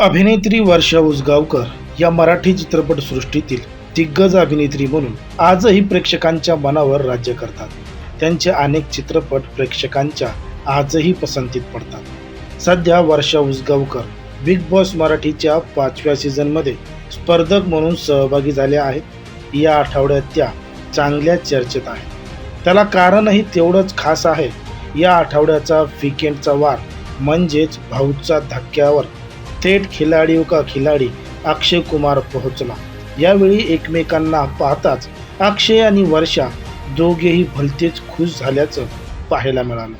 अभिनेत्री वर्षा उसगावकर या मराठी चित्रपटसृष्टीतील दिग्गज अभिनेत्री म्हणून आजही प्रेक्षकांच्या मनावर राज्य करतात. त्यांचे अनेक चित्रपट प्रेक्षकांच्या आजही पसंतीत पडतात. सध्या वर्षा उसगावकर बिग बॉस मराठीच्या पाचव्या सीझनमध्ये स्पर्धक म्हणून सहभागी झाल्या आहेत. या आठवड्यात त्या चांगल्या चर्चेत आहेत. त्याला कारणही तेवढंच खास आहे. या आठवड्याचा वीकेंडचा वार म्हणजेच भाऊचा धक्क्यावर थेट खिलाडी का खिलाडी अक्षय कुमार पोहोचला. यावेळी एकमेकांना पाहताच अक्षय आणि वर्षा दोघेही भलतेच खुश झाल्याचं पाहायला मिळालं.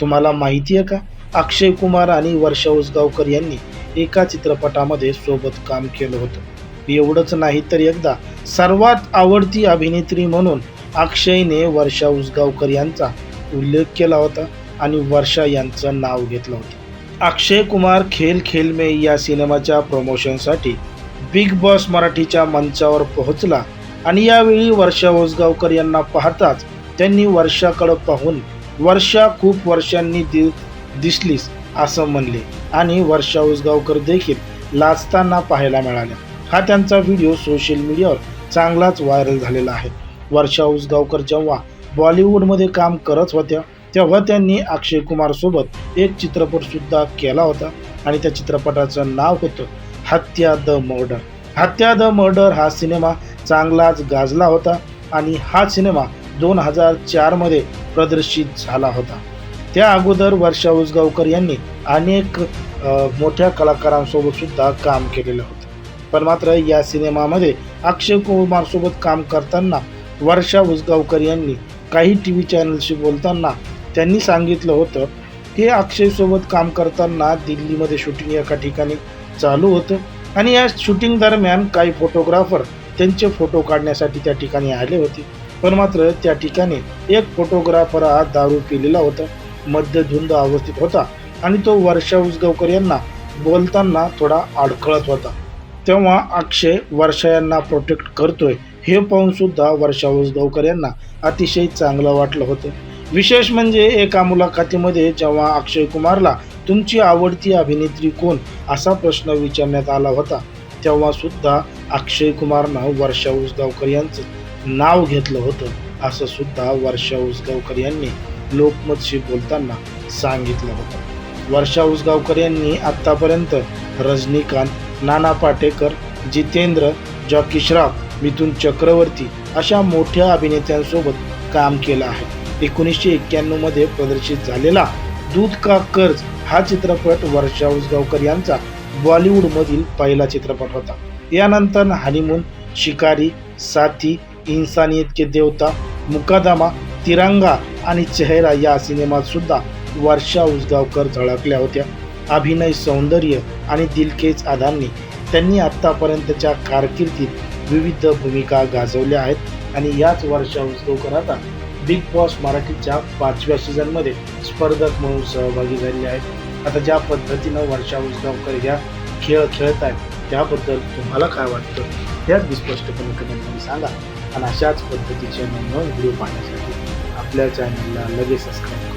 तुम्हाला माहिती आहे का? अक्षय कुमार आणि वर्षा उसगावकर यांनी एका चित्रपटामध्ये सोबत काम केलं होतं. एवढंच नाही तर एकदा सर्वात आवडती अभिनेत्री म्हणून अक्षयने वर्षा उसगावकर यांचा उल्लेख केला होता आणि वर्षा यांचं नाव घेतलं होतं. अक्षय कुमार खेल खेल में या सिनेमाच्या प्रमोशनसाठी बिग बॉस मराठीच्या मंचावर पोहोचला. आणि यावेळी वर्षा उसगावकर यांना पाहताच त्यांनी वर्षाकडं पाहून वर्षा खूप वर्षांनी दि दिसलीस असं म्हणले. आणि वर्षा उसगावकर देखील लाचताना पाहायला मिळाल्या. हा त्यांचा व्हिडिओ सोशल मीडियावर चांगलाच व्हायरल झालेला आहे. वर्षा उसगावकर जेव्हा बॉलिवूडमध्ये काम करत होत्या तेव्हा त्यांनी अक्षय कुमारसोबत एक चित्रपट सुद्धा केला होता आणि त्या चित्रपटाचं नाव होतं हत्या द मर्डर. हत्या द मर्डर हा सिनेमा चांगलाच गाजला होता आणि हा सिनेमा दोन हजार चारमध्ये प्रदर्शित झाला होता. त्या अगोदर वर्षा उसगावकर यांनी अनेक मोठ्या कलाकारांसोबत सुद्धा काम केलेलं होतं. पण मात्र या सिनेमामध्ये अक्षय कुमारसोबत काम करताना वर्षा उसगावकर यांनी काही टी व्ही चॅनलशी बोलताना त्यांनी सांगितलं होतं की अक्षयसोबत काम करताना दिल्लीमध्ये शूटिंग एका ठिकाणी चालू होतं. आणि या शूटिंग दरम्यान काही फोटोग्राफर त्यांचे फोटो काढण्यासाठी त्या ठिकाणी आले होते. पण मात्र त्या ठिकाणी एक फोटोग्राफर हा दारू पिलेला होता. मध्यधुंद अवस्थेत होता. आणि तो वर्षा उसगावकर यांना बोलताना थोडा अडखळत होता. तेव्हा अक्षय वर्षा यांना प्रोटेक्ट करतोय हे पाहून सुद्धा वर्षा उसगावकर यांना अतिशय चांगलं वाटलं होतं. विशेष म्हणजे एका मुलाखतीमध्ये जेव्हा अक्षय कुमारला तुमची आवडती अभिनेत्री कोण? असा प्रश्न विचारण्यात आला होता. तेव्हा सुद्धा अक्षय कुमारनं वर्षा उसगावकर यांचं नाव घेतलं होतं असं सुद्धा वर्षा उसगावकर यांनी लोकमतशी बोलताना सांगितलं होतं. वर्षा उसगावकर यांनी आत्तापर्यंत रजनीकांत नाना पाटेकर जितेंद्र जॉकी श्रॉफ मिथुन चक्रवर्ती अशा मोठ्या अभिनेत्यांसोबत काम केलं आहे. एकोणीसशे एक्क्याण्णवमध्ये प्रदर्शित झालेला दूध का कर्ज हा चित्रपट वर्षा उसगावकर यांचा बॉलिवूडमधील पहिला चित्रपट होता. यानंतर हनीमून शिकारी साथी इन्सानियत के देवता मुकादमा तिरंगा आणि चेहरा या सिनेमात सुद्धा वर्षा उसगावकर झळकल्या होत्या. अभिनय सौंदर्य आणि दिलखेच आधांनी त्यांनी आत्तापर्यंतच्या कारकिर्दीत विविध भूमिका गाजवल्या आहेत आणि याच वर्षा उसगावकर आता बिग बॉस मराठीच्या पाचव्या सीझनमध्ये स्पर्धक म्हणून सहभागी झालेले आहेत. आता ज्या पद्धतीनं वर्षा उसगावकर ह्या खेळ खेळत आहेत त्याबद्दल तुम्हाला काय वाटतं? हे अगदी स्पष्टपणे कमेंटमध्ये सांगा. आणि अशाच पद्धतीचे नवीन व्हिडिओ पाहण्यासाठी आपल्या चॅनलला लगेच सबस्क्राईब